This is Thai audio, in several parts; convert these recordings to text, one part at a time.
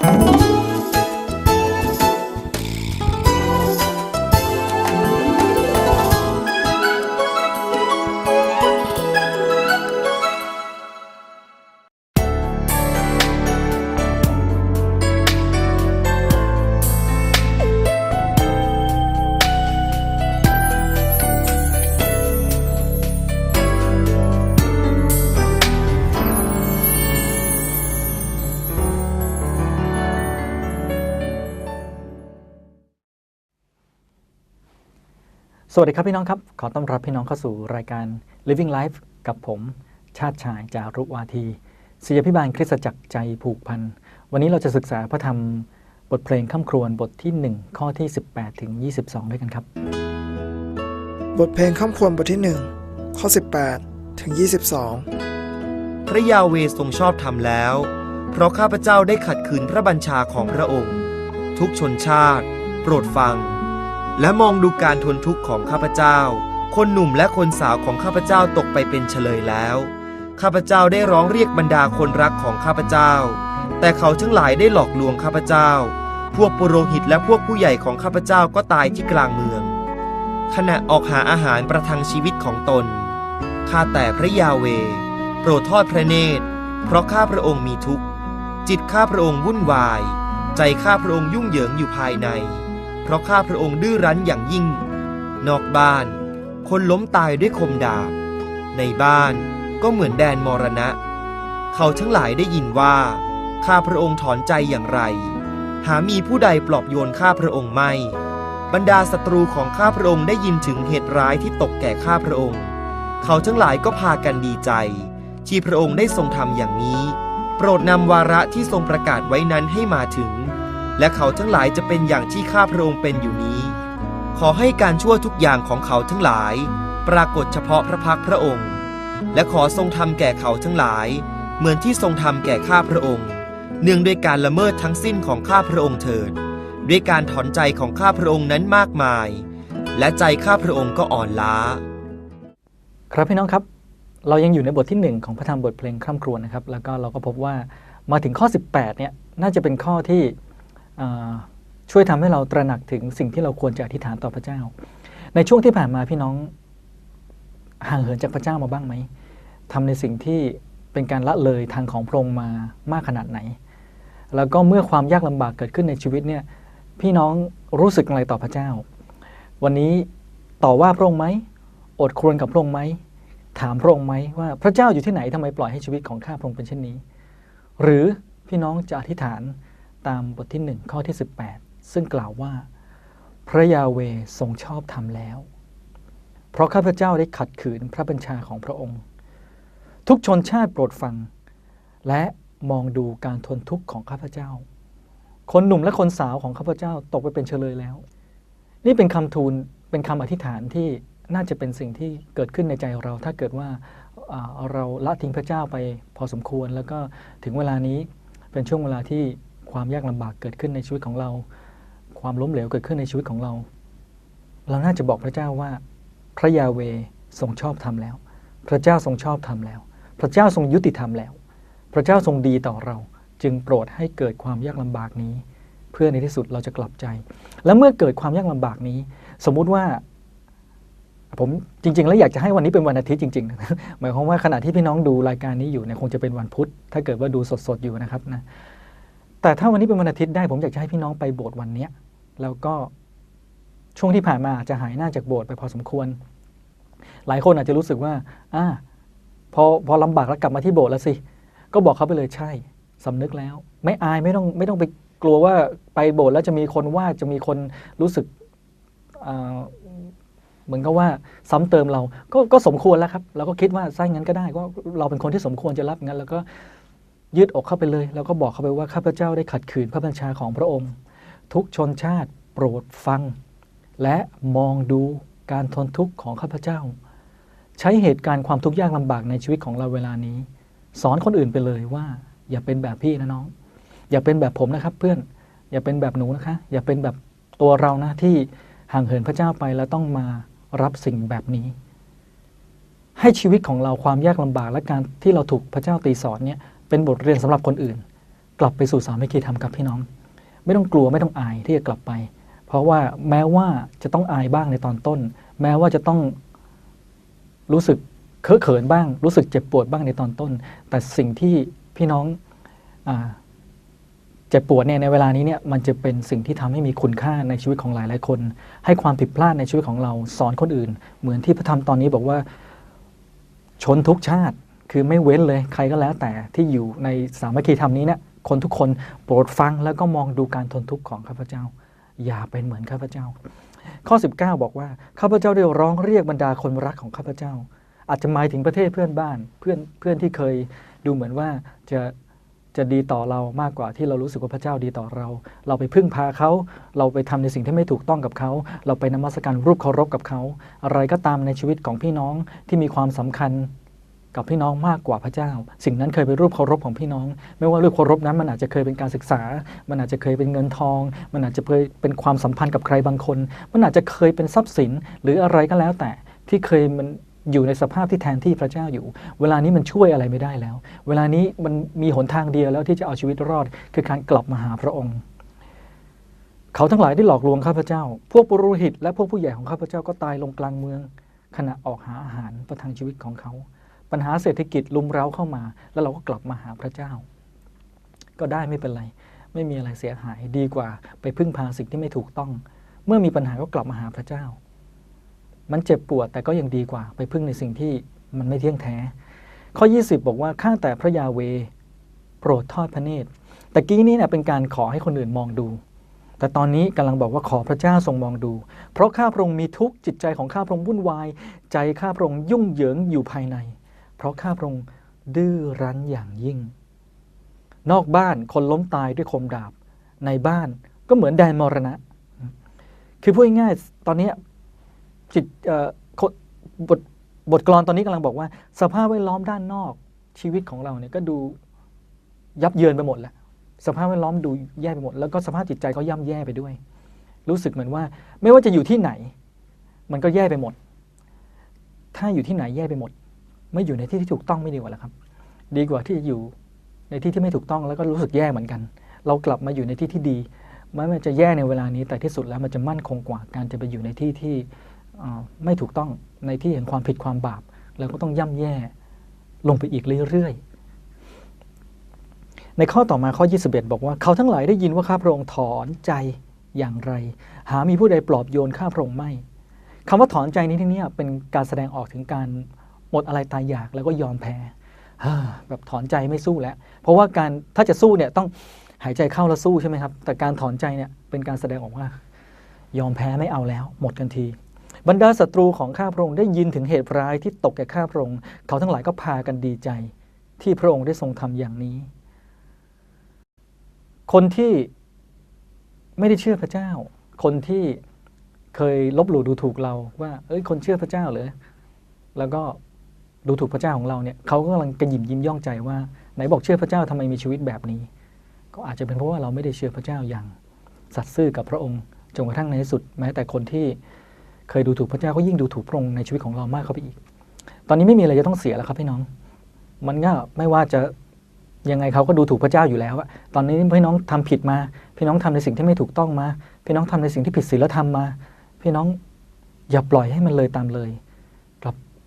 ส วัสดีครับพี่น้องครับ ขอต้อนรับพี่น้องเข้าสู่รายการ Living Life กับผมชาติชายจารุวาทีศิยพิบาลคริสตจักรใจผูกพัน วันนี้เราจะศึกษาพระธรรมบทเพลงข้ามครวญบทที่ 1 ข้อที่ 18 ถึง 22 ด้วยกันครับ บทเพลงข้ามควรบทที่ 1 ข้อ 18 ถึง 22 พระยาเวทรงชอบธรรมแล้ว เพราะข้าพเจ้าได้ขัดขืนพระบัญชาของพระองค์ ทุกชนชาติ โปรดฟัง และมองดูการทนทุกข์ของข้าพเจ้า คนหนุ่มและคนสาวของข้าพเจ้าตกไปเป็นเฉลยแล้ว ข้าพเจ้าได้ร้องเรียกบรรดาคนรักของข้าพเจ้า แต่เขาทั้งหลายได้หลอกลวงข้าพเจ้า พวกปุโรหิตและพวกผู้ใหญ่ของข้าพเจ้าก็ตายที่กลางเมือง ขณะออกหาอาหารประทังชีวิตของตน ข้าแต่พระยาเว โปรดทอดพระเนตร เพราะข้าพระองค์มีทุกข์ จิตข้าพระองค์วุ่นวาย ใจข้าพระองค์ยุ่งเหยิงอยู่ภายใน ราะข้าพระองค์ดื้อรั้นอย่างยิ่ง นอกบ้าน คนล้มตายด้วยคมดาบ ในบ้านก็เหมือนแดนมรณะ เขาทั้งหลายได้ยินว่า ข้าพระองค์ถอนใจอย่างไร หามีผู้ใดปลอบโยนข้าพระองค์ไม่ บรรดาศัตรูของข้าพระองค์ได้ยินถึงเหตุร้ายที่ตกแก่ข้าพระองค์ เขาทั้งหลายก็พากันดีใจ ที่พระองค์ได้ทรงทำอย่างนี้ โปรดนำวาระที่ทรงประกาศไว้นั้นให้มาถึง และเขาทั้งหลายจะเป็นอย่างที่ข้าพระองค์เป็นอยู่นี้ ขอให้การชั่วทุกอย่างของเขาทั้งหลาย ปรากฏเฉพาะพระพักพระองค์ และขอทรงทำแก่เขาทั้งหลาย เหมือนที่ทรงทำแก่ข้าพระองค์ เนื่องด้วยการละเมิดทั้งสิ้นของข้าพระองค์เถิด ด้วยการถอนใจของข้าพระองค์นั้นมากมาย และใจข้าพระองค์ก็อ่อนล้า ครับพี่น้องครับ เรายังอยู่ในบทที่ 1 ของพระธรรมบทเพลงข้ามครวญนะครับ แล้วก็เราก็พบว่ามาถึงข้อ 18เนี่ยน่าจะเป็นข้อที่ ช่วยทำให้เราตระหนักถึงสิ่งที่เราควรจะอธิษฐานต่อพระเจ้า ในช่วงที่ผ่านมาพี่น้องห่างเหินจากพระเจ้ามาบ้างไหมทำในสิ่งที่เป็นการละเลยทางของพระองค์มามากขนาดไหน แล้วก็เมื่อความยากลำบากเกิดขึ้นในชีวิตเนี่ยพี่น้องรู้สึกอะไรต่อพระเจ้า วันนี้ต่อว่าพระองค์ไหมอดครวญกับพระองค์ไหมถามพระองค์ไหมว่าพระเจ้าอยู่ที่ไหนทำไมปล่อยให้ชีวิตของข้าพระองค์เป็นเช่นนี้ หรือพี่น้องจะอธิษฐาน ตามบทที่1ข้อที่ 18 ซึ่งกล่าวว่า พระยาเวทรงชอบทำแล้ว เพราะข้าพเจ้าได้ขัดขืนพระบัญชาของพระองค์ ทุกชนชาติโปรดฟัง และมองดูการทนทุกข์ของข้าพเจ้า คนหนุ่มและคนสาวของข้าพเจ้าตกไปเป็นเฉลยแล้ว นี่เป็นคำทูลเป็นคำอธิษฐานที่น่าจะเป็นสิ่งที่เกิดขึ้นในใจเราถ้าเกิดว่าอ่าเราละทิ้งพระเจ้าไปพอสมควร แล้วก็ถึงเวลานี้เป็นช่วงเวลาที่ ความยากลำบากเกิดขึ้นในชีวิตของเรา ความล้มเหลวเกิดขึ้นในชีวิตของเรา เราน่าจะบอกพระเจ้าว่า พระยาเวทรงชอบทำแล้ว พระเจ้าทรงชอบทำแล้ว พระเจ้าทรงยุติธรรมแล้ว พระเจ้าทรงดีต่อเรา จึงโปรดให้เกิดความยากลำบากนี้ เพื่อในที่สุดเราจะกลับใจ และเมื่อเกิดความยากลำบากนี้ สมมุติว่าผมจริง ๆ แล้วอยากจะให้วันนี้เป็นวันอาทิตย์จริงๆนะหมายความว่าขณะที่พี่น้องดูรายการนี้อยู่เนี่ยคงจะเป็นวันพุธ ถ้าเกิดว่าดูสดๆอยู่นะครับนะ แต่ถ้าวันนี้เป็นวันอาทิตย์ได้ผมอยากจะให้พี่น้องไปโบสถ์วันเนี้ยแล้วก็ช่วงที่ผ่านมาอาจจะหายหน้าจากโบสถ์ไปพอสมควร หลายคนอาจจะรู้สึกว่าอ่าพอพอลำบากแล้วกลับมาที่โบสถ์แล้วสิ ก็บอกเขาไปเลยใช่สำนึกแล้ว ไม่อายไม่ต้องไม่ต้องไปกลัวว่าไปโบสถ์แล้วจะมีคนว่าจะมีคนรู้สึกเหมือนกับว่าซ้ำเติมเราก็ก็สมควรแล้วครับเราก็คิดว่าใช่งั้นก็ได้ก็เราเป็นคนที่สมควรจะรับงั้น แล้วก็ ยืดอกเข้าไปเลย แล้วก็บอกเขาไปว่าข้าพเจ้าได้ขัดขืนพระบัญชาของพระองค์ ทุกชนชาติโปรดฟัง และมองดูการทนทุกข์ของข้าพเจ้า ใช้เหตุการณ์ความทุกข์ยากลำบากในชีวิตของเราเวลานี้ สอนคนอื่นไปเลยว่า อย่าเป็นแบบพี่นะน้อง อย่าเป็นแบบผมนะครับ เพื่อนอย่าเป็นแบบหนูนะคะ อย่าเป็นแบบตัวเรานะที่ห่างเหินพระเจ้าไปแล้วต้องมารับสิ่งแบบนี้ ให้ชีวิตของเราความยากลำบากและการที่เราถูกพระเจ้าตีสอนเนี่ย เป็นบทเรียนสำหรับคนอื่น กลับไปสู่สามัคคีธรรมกับพี่น้อง ไม่ต้องกลัวไม่ต้องอายที่จะกลับไป เพราะว่าแม้ว่าจะต้องอายบ้างในตอนต้น แม้ว่าจะต้องรู้สึกเคอะเขินบ้าง รู้สึกเจ็บปวดบ้างในตอนต้น แต่สิ่งที่พี่น้องอเจ็บปวดเนี่ยในเวลานี้เนี่ยมันจะเป็นสิ่งที่ทำให้มีคุณค่าในชีวิตของหลายหลายคน ให้ความผิดพลาดในชีวิตของเราสอนคนอื่น เหมือนที่พระธรรมตอนนี้บอกว่า ชนทุกชาติ คือไม่เว้นเลยใครก็แล้วแต่ที่อยู่ในสามัคคีธรรมนี้เนี่ยคนทุกคนโปรดฟังแล้วก็มองดูการทนทุกข์ของข้าพเจ้า อย่าเป็นเหมือนข้าพเจ้า ข้อ 19 บอกว่าข้าพเจ้าได้ร้องเรียกบรรดาคนรักของข้าพเจ้า อาจจะหมายถึงประเทศเพื่อนบ้านเพื่อนเพื่อนที่เคยดูเหมือนว่าจะจะดีต่อเรามากกว่าที่เรารู้สึกว่าพระเจ้าดีต่อเรา เราไปพึ่งพาเขา เราไปทำในสิ่งที่ไม่ถูกต้องกับเขา เราไปนมัสการรูปเคารพกับเขา อะไรก็ตามในชีวิตของพี่น้องที่มีความสำคัญ กับพี่น้องมากกว่าพระเจ้า สิ่งนั้นเคยเป็นรูปเคารพของพี่น้อง ไม่ว่ารูปเคารพนั้นมันอาจจะเคยเป็นการศึกษา มันอาจจะเคยเป็นเงินทอง มันอาจจะเคยเป็นความสัมพันธ์กับใครบางคน มันอาจจะเคยเป็นทรัพย์สินหรืออะไรก็แล้วแต่ที่เคยมันอยู่ในสภาพที่แทนที่พระเจ้าอยู่ เวลานี้มันช่วยอะไรไม่ได้แล้ว เวลานี้มันมีหนทางเดียวแล้วที่จะเอาชีวิตรอด คือการกลับมาหาพระองค์ เขาทั้งหลายที่หลอกลวงข้าพเจ้า พวกปุโรหิตและพวกผู้ใหญ่ของข้าพเจ้าก็ตายลงกลางเมือง ขณะออกหาอาหารประทังชีวิตของเขา ปัญหาเศรษฐกิจลุมเร้าเข้ามา แล้วเราก็กลับมาหาพระเจ้า ก็ได้ไม่เป็นไร ไม่มีอะไรเสียหายดีกว่า ไปพึ่งพาสิ่งที่ไม่ถูกต้อง เมื่อมีปัญหาก็กลับมาหาพระเจ้า มันเจ็บปวดแต่ก็ยังดีกว่า ไปพึ่งในสิ่งที่มันไม่เที่ยงแท้ ข้อ 20 บอกว่าข้าแต่พระยาเวโปรดทอดพระเนตรแต่กี้นี้เนี่ยเป็นการขอให้คนอื่นมองดู แต่ตอนนี้กำลังบอกว่าขอพระเจ้าทรงมองดู เพราะข้าพระองค์มีทุกข์จิตใจของข้าพระองค์วุ่นวาย ใจข้าพระองค์ยุ่งเหยิงอยู่ภายใน เพราะข้าพระองค์ดื้อรั้นอย่างยิ่ง นอกบ้านคนล้มตายด้วยคมดาบ ในบ้านก็เหมือนแดนมรณะ คือพูดง่ายๆตอนนี้จิตบทบทกลอนตอนนี้กำลังบอกว่า สภาพแวดล้อมด้านนอกชีวิตของเราเนี่ยก็ดูยับเยินไปหมดแล้วสภาพแวดล้อมดูแย่ไปหมด แล้วก็สภาพจิตใจก็ย่ำแย่ไปด้วย รู้สึกเหมือนว่า ไม่ว่าจะอยู่ที่ไหน มันก็แย่ไปหมด ถ้าอยู่ที่ไหนแย่ไปหมด ไม่อยู่ในที่ที่ถูกต้องไม่ดีกว่าหรอครับ ดีกว่าที่จะอยู่ในที่ที่ไม่ถูกต้องแล้วก็รู้สึกแย่เหมือนกัน เรากลับมาอยู่ในที่ที่ดีแม้มันจะแย่ในเวลานี้แต่ที่สุดแล้วมันจะมั่นคงกว่าการจะไปอยู่ในที่ที่ไม่ถูกต้องในที่แห่งความผิดความบาปแล้วก็ต้องย่ำแย่ลงไปอีกเรื่อยๆ ในข้อต่อมาข้อ 21 บอกว่า เขาทั้งหลายได้ยินว่าข้าพระองค์ถอนใจอย่างไร หามีผู้ใดปลอบโยนข้าพระองค์ไม่คำว่าถอนใจนี้ที่นี้เป็นการแสดงออกถึงการ หมดอะไรตายอยากแล้วก็ยอมแพ้แบบถอนใจไม่สู้แล้ว เพราะว่าการถ้าจะสู้เนี่ยต้องหายใจเข้าแล้วสู้ใช่ไหมครับ แต่การถอนใจเนี่ยเป็นการแสดงออกว่า ยอมแพ้ไม่เอาแล้ว หมดกันที บรรดาศัตรูของข้าพระองค์ได้ยินถึงเหตุร้ายที่ตกแก่ข้าพระองค์เขาทั้งหลายก็พากันดีใจ ที่พระองค์ได้ทรงทำอย่างนี้ คนที่ไม่ได้เชื่อพระเจ้า คนที่เคยลบหลู่ดูถูกเราว่า เอ้ยคนเชื่อพระเจ้าเหรอแล้วก็ ดูถูกพระเจ้าของเราเนี่ยเขาก็กำลังกระยิมยิ้มย่องใจว่าไหนบอกเชื่อพระเจ้าทำไมมีชีวิตแบบนี้ ก็อาจจะเป็นเพราะว่าเราไม่ได้เชื่อพระเจ้าอย่างสัตย์ซื่อกับพระองค์จนกระทั่งในที่สุด แม้แต่คนที่เคยดูถูกพระเจ้าก็ยิ่งดูถูกพระองค์ในชีวิตของเรามากเข้าไปอีก ตอนนี้ไม่มีอะไรจะต้องเสียแล้วครับพี่น้อง มันก็ไม่ว่าจะยังไงเขาก็ดูถูกพระเจ้าอยู่แล้วอะตอนนี้พี่น้องทำผิดมา พี่น้องทำในสิ่งที่ไม่ถูกต้องมา พี่น้องทำในสิ่งที่ผิดศีลธรรมมา พี่น้องอย่าปล่อยให้มันเลยตามเลย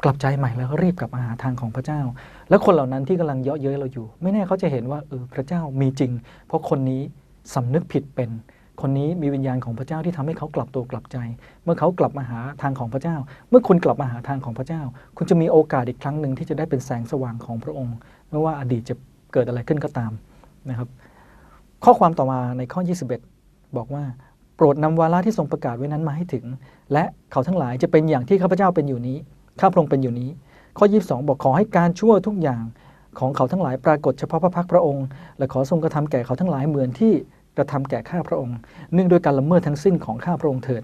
กลับใจใหม่แล้วก็รีบกลับมาหาทางของพระเจ้า แล้วคนเหล่านั้นที่กำลังเยาะเย้ยเราอยู่ ไม่แน่เขาจะเห็นว่าเออพระเจ้ามีจริง เพราะคนนี้สำนึกผิดเป็น คนนี้มีวิญญาณของพระเจ้าที่ทำให้เขากลับตัวกลับใจ เมื่อเขากลับมาหาทางของพระเจ้า เมื่อคุณกลับมาหาทางของพระเจ้า คุณจะมีโอกาสอีกครั้งหนึ่งที่จะได้เป็นแสงสว่างของพระองค์ ไม่ว่าอดีตจะเกิดอะไรขึ้นก็ตามนะครับ ข้อความต่อมาในข้อ 21 บอกว่าโปรดนำวาระที่ทรงประกาศไว้นั้นมาให้ถึง และเขาทั้งหลายจะเป็นอย่างที่ข้าพเจ้าเป็นอยู่นี้ ข้าพระองค์เป็นอยู่นี้ ข้อ 22 บอกขอให้การชั่วทุกอย่างของเขาทั้งหลายปรากฏเฉพาะพระพักพระองค์ และขอทรงกระทำแก่เขาทั้งหลายเหมือนที่กระทำแก่ข้าพระองค์ เนื่องด้วยการละเมิดทั้งสิ้นของข้าพระองค์เถิด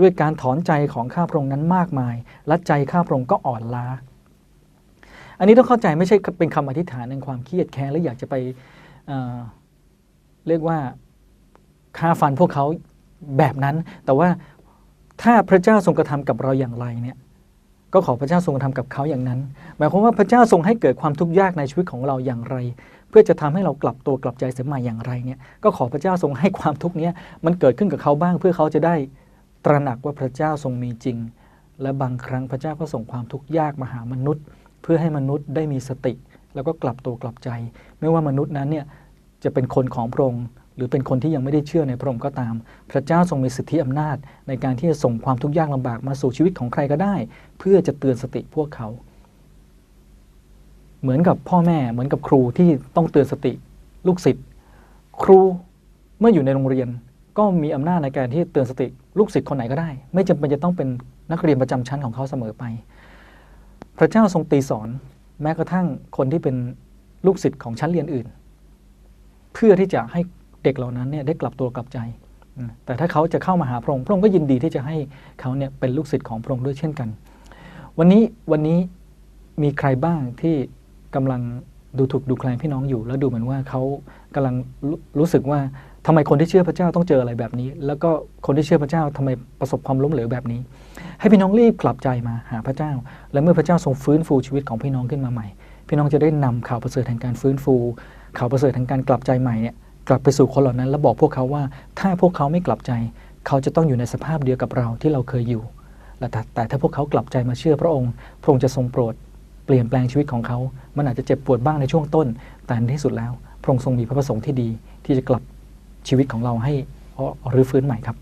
ด้วยการถอนใจของข้าพระองค์นั้นมากมาย และใจข้าพระองค์ก็อ่อนล้า อันนี้ต้องเข้าใจไม่ใช่เป็นคำอธิษฐานในความเครียดแค้นและอยากจะไปเเรียกว่าฆ่าฟันพวกเขาแบบนั้น แต่ว่าถ้าพระเจ้าทรงกระทำกับเราอย่างไรเนี่ย ก็ขอพระเจ้าทรงทำกับเขาอย่างนั้น หมายความว่าพระเจ้าทรงให้เกิดความทุกข์ยากในชีวิตของเราอย่างไร เพื่อจะทำให้เรากลับตัวกลับใจเสียใหม่อย่างไรเนี่ยก็ขอพระเจ้าทรงให้ความทุกข์เนี้ยมันเกิดขึ้นกับเขาบ้าง เพื่อเขาจะได้ตระหนักว่าพระเจ้าทรงมีจริง และบางครั้งพระเจ้าก็ส่งความทุกข์ยากมาหามนุษย์ เพื่อให้มนุษย์ได้มีสติ แล้วก็กลับตัวกลับใจ ไม่ว่ามนุษย์นั้นเนี่ยจะเป็นคนของพระองค์ หรือเป็นคนที่ยังไม่ได้เชื่อในพระองค์ก็ตาม พระเจ้าทรงมีสิทธิอำนาจ ในการที่จะส่งความทุกข์ยากลำบากมาสู่ชีวิตของใครก็ได้ เพื่อจะเตือนสติพวกเขา เหมือนกับพ่อแม่เหมือนกับครูที่ต้องเตือนสติ ลูกศิษย์ครูเมื่ออยู่ในโรงเรียน ก็มีอำนาจในการที่เตือนสติ ลูกศิษย์คนไหนก็ได้ ไม่จำเป็นจะต้องเป็นนักเรียนประจำชั้นของเขาเสมอไป พระเจ้าทรงตีสอนแม้กระทั่งคนที่เป็นลูกศิษย์ของชั้นเรียนอื่น เพื่อที่จะให้ เด็กเหล่านั้นเนี่ยได้กลับตัวกลับใจ แต่ถ้าเขาจะเข้ามาหาพระองค์พระองค์ก็ยินดีที่จะให้เขาเนี่ยเป็นลูกศิษย์ของพระองค์ด้วยเช่นกัน วันนี้วันนี้มีใครบ้างที่กำลังดูถูกดูแคลนพี่น้องอยู่ แล้วดูเหมือนว่าเขากำลังรู้สึกว่าทำไมคนที่เชื่อพระเจ้าต้องเจออะไรแบบนี้ แล้วก็คนที่เชื่อพระเจ้าทำไมประสบความล้มเหลวแบบนี้ ให้พี่น้องรีบกลับใจมาหาพระเจ้า และเมื่อพระเจ้าทรงฟื้นฟูชีวิตของพี่น้องขึ้นมาใหม่ พี่น้องจะได้นำข่าวประเสริฐแห่งการฟื้นฟู ข่าวประเสริฐแห่งการกลับใจใหม่เนี่ย กลับไปสู่คนเหล่านั้น แล้วบอกพวกเขาว่า ถ้าพวกเขาไม่กลับใจ เขาจะต้องอยู่ในสภาพเดียวกับเราที่เราเคยอยู่และแต่แต่ถ้าพวกเขากลับใจมาเชื่อพระองค์ พระองค์จะทรงโปรดเปลี่ยนแปลงชีวิตของเขา มันอาจจะเจ็บปวดบ้างในช่วงต้น แต่ในที่สุดแล้ว พระองค์ทรงมีพระประสงค์ที่ดีที่จะกลับชีวิตของเราให้รื้อฟื้นใหม่ครับ